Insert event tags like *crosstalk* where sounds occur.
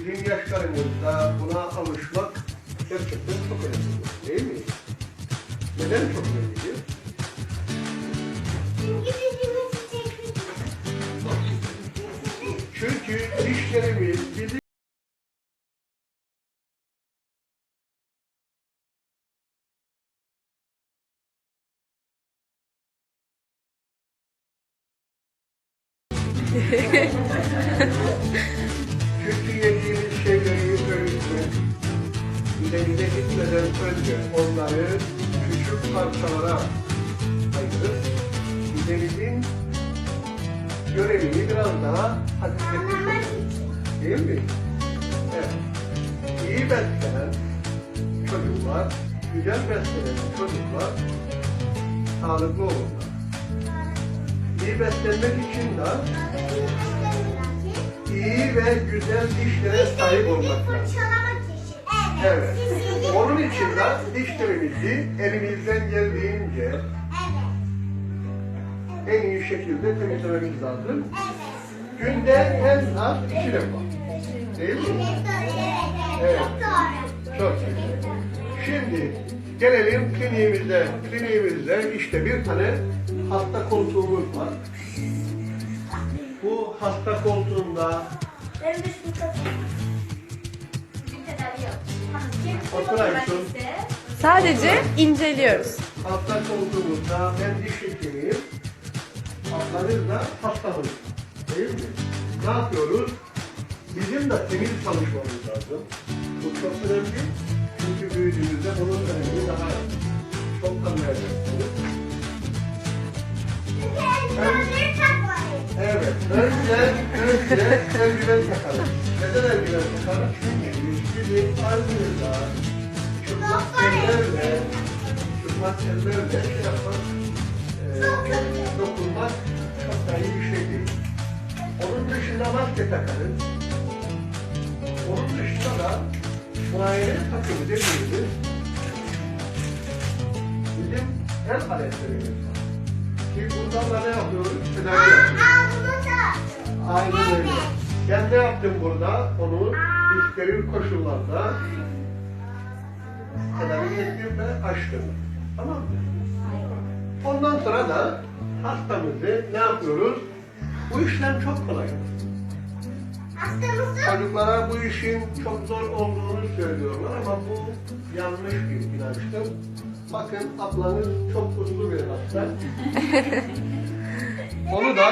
bizim yaşlarımızda buna alışmak gerçekten çok önemli. Değil mi? Neden çok önemli? Çünkü dişlerimiz bizi *laughs* Çünkü yediğimiz şeyleri öğütmek, ileride gitmeden önce onları küçük parçalara ayırıp, midemizin görevini biraz daha hafifletmek. Değil mi? Evet. İyi beslenen çocuklar, güzel beslenen çocuklar sağlıklı olurlar. İyi beslenmek için de iyi ve güzel dişlere sahip olmak lazım. Evet. Onun için de dişlerimizi elimizden geldiğince en iyi şekilde temizlememiz lazım. Günde en az iki defa. Değil mi? Evet. Çok güzel. Şimdi gelelim kliniğimize. Kliniğimizde işte bir tane hasta koltuğumuz var. Bu hasta koltuğunda Oturaysın. Sadece inceliyoruz. hasta koltuğumuzda ben diş hekimiyim. Ablanız da hastamız. Değil mi? Ne yapıyoruz? Bizim de temiz çalışmamız lazım. Bu çok önemli. Çünkü büyüdüğümüzde bunun önemini daha çok anlayacaksınız. Evet, önce, önce eldiven takalım. Neden eldiven takalım? Çünkü bizim ardımızda çıplak ellerle, çıplak ellerle şey yapmak, e, dokunmak çok da iyi bir şey değil. Onun dışında maske takarız. Onun dışında da muayene takımı dediğimiz bizim el aletlerimiz var. Ki bunlarla ne yapıyoruz? Tedavi yapıyoruz. Aynen öyle. Ben ne yaptım burada? Onu steril koşullarda tedavi ettim ve açtım. Tamam mı? Ondan sonra da hastamızı ne yapıyoruz? Bu işlem çok kolay. Çocuklara bu işin çok zor olduğunu söylüyorlar ama bu yanlış bir inançtır. Bakın ablanız çok uslu bir hasta. *laughs* Onu da